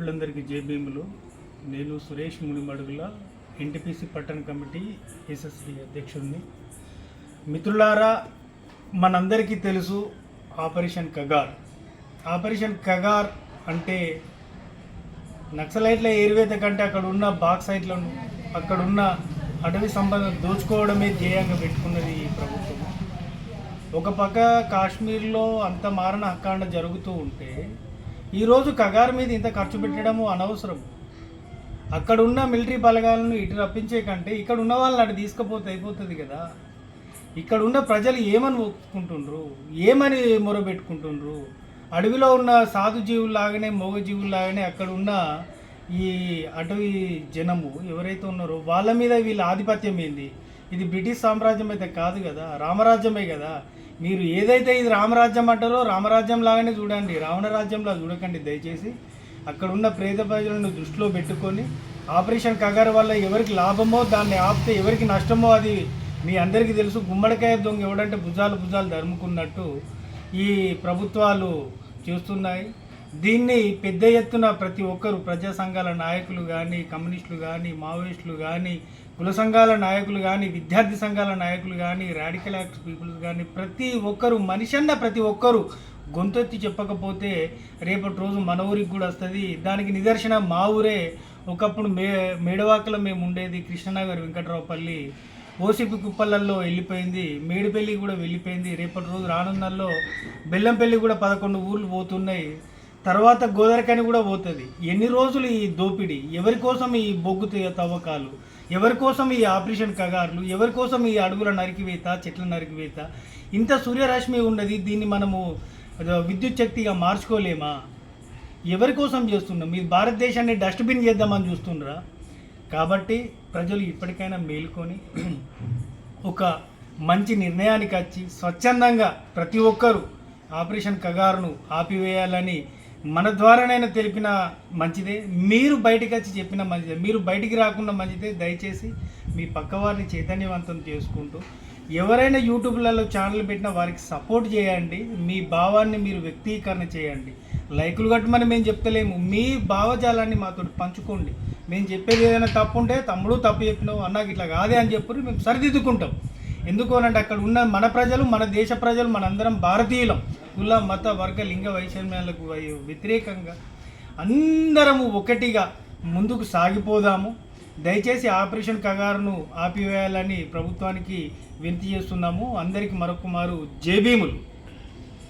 మిత్రులందరికీ జేబీఎంలు. నేను సురేష్ మునిమడుగుల ఎన్టీపీసీ పట్టణ కమిటీ ఎస్ఎస్పి అధ్యక్షుడిని. మిత్రులారా మనందరికీ తెలుసు ఆపరేషన్ కగార్. ఆపరేషన్ కగార్ అంటే నక్సలైట్ల ఏరివేత కంటే అక్కడ ఉన్న బాక్సైట్లను అక్కడ ఉన్న అటవీ సంబంధం దోచుకోవడమే ధ్యేయంగా పెట్టుకున్నది ఈ ప్రభుత్వం. ఒక పక్క కాశ్మీర్లో అంత మారణ హక్కాండ జరుగుతూ ఉంటే ఈరోజు కగార్ మీద ఇంత ఖర్చు పెట్టడము అనవసరం. అక్కడ ఉన్న మిలిటరీ బలగాలను ఇటు రప్పించే కంటే ఇక్కడ ఉన్న వాళ్ళని అటు తీసుకుపోతే అయిపోతుంది కదా. ఇక్కడ ఉన్న ప్రజలు ఏమని ఒప్పుకుంటుండ్రు? ఏమని మొరబెట్టుకుంటుండ్రు? అడవిలో ఉన్న సాధు జీవుల్లాగానే మూగ జీవుల్లాగానే అక్కడ ఉన్న ఈ అటవీ జనము ఎవరైతే ఉన్నారో వాళ్ళ మీద వీళ్ళ ఆధిపత్యం ఏంది? ఇది బ్రిటిష్ సామ్రాజ్యం అయితే కాదు కదా రామరాజ్యమే కదా. మీరు ఏదైతే ఇది రామరాజ్యం అంటారో రామరాజ్యం లాగానే చూడండి రావణ రాజ్యంలా చూడకండి దయచేసి. అక్కడ ఉన్న ప్రేత ప్రజలను దృష్టిలో పెట్టుకొని ఆపరేషన్ కగారు వల్ల ఎవరికి లాభమో దాన్ని ఆపితే ఎవరికి నష్టమో అది మీ అందరికీ తెలుసు. గుమ్మడికాయ దొంగ ఎవడంటే భుజాలు భుజాలు ధరుముకున్నట్టు ఈ ప్రభుత్వాలు చేస్తున్నాయి. దీన్ని పెద్ద ఎత్తున ప్రతి ఒక్కరు ప్రజా సంఘాల నాయకులు కానీ కమ్యూనిస్టులు కానీ మావోయిస్టులు కానీ కుల సంఘాల నాయకులు కానీ విద్యార్థి సంఘాల నాయకులు కానీ రాడికల్ యాక్ట్ పీపుల్స్ కానీ ప్రతి ఒక్కరు మనిషన్న ప్రతి ఒక్కరు గొంతెత్తి చెప్పకపోతే రేపటి రోజు మన ఊరికి కూడా వస్తుంది. దానికి నిదర్శనం మా ఊరే. ఒకప్పుడు మే మేడవాకలో మేము ఉండేది కృష్ణనగర్ వెంకట్రావుపల్లి. ఓసిపి కుప్పలల్లో వెళ్ళిపోయింది. మేడిపల్లి కూడా వెళ్ళిపోయింది. రేపటి రోజు రానున్నల్లో బెల్లంపల్లి కూడా పదకొండు ఊర్లు పోతున్నాయి. తర్వాత గోదరికని కూడా పోతుంది. ఎన్ని రోజులు ఈ దోపిడీ? ఎవరి కోసం ఈ బొగ్గు తవ్వకాలు? ఎవరి కోసం ఈ ఆపరేషన్ కగార్లు? ఎవరి కోసం ఈ అడుగుల నరికివేత చెట్ల నరికివేత? ఇంత సూర్యరశ్మి ఉన్నది దీన్ని మనము విద్యుత్ శక్తిగా మార్చుకోలేమా? ఎవరి కోసం చేస్తున్నాం మీరు భారతదేశాన్ని డస్ట్బిన్ చేద్దామని చూస్తుండ్రా? కాబట్టి ప్రజలు ఇప్పటికైనా మేలుకొని ఒక మంచి నిర్ణయానికి వచ్చి స్వచ్ఛందంగా ప్రతి ఒక్కరూ ఆపరేషన్ కగారును ఆపివేయాలని మన ద్వారానైనా తెలిపిన మంచిదే. మీరు బయటికి వచ్చి చెప్పిన మంచిదే. మీరు బయటికి రాకుండా మంచిదే. దయచేసి మీ పక్కవారిని చైతన్యవంతం చేసుకుంటూ ఎవరైనా యూట్యూబ్లలో ఛానల్ పెట్టినా వారికి సపోర్ట్ చేయండి. మీ భావాన్ని మీరు వ్యక్తీకరణ చేయండి. లైకులు కట్టమని మేము చెప్తలేము. మీ భావజాలాన్ని మాతో పంచుకోండి. మేము చెప్పేది ఏదైనా తప్పు ఉంటే తమ్ముడు తప్పు చెప్పినావు అన్నాకి ఇట్లా కాదే అని చెప్పి మేము సరిదిద్దుకుంటాం. ఎందుకు అనంటే అక్కడ ఉన్న మన ప్రజలు మన దేశ ప్రజలు మనందరం భారతీయులం. కుల మత వర్గ లింగ వైషమ్యాలకు వ్యతిరేకంగా అందరము ఒకటిగా ముందుకు సాగిపోదాము. దయచేసి ఆపరేషన్ కగారును ఆపివేయాలని ప్రభుత్వానికి వినతి చేస్తున్నాము. అందరికీ మరొక మారు జేబీములు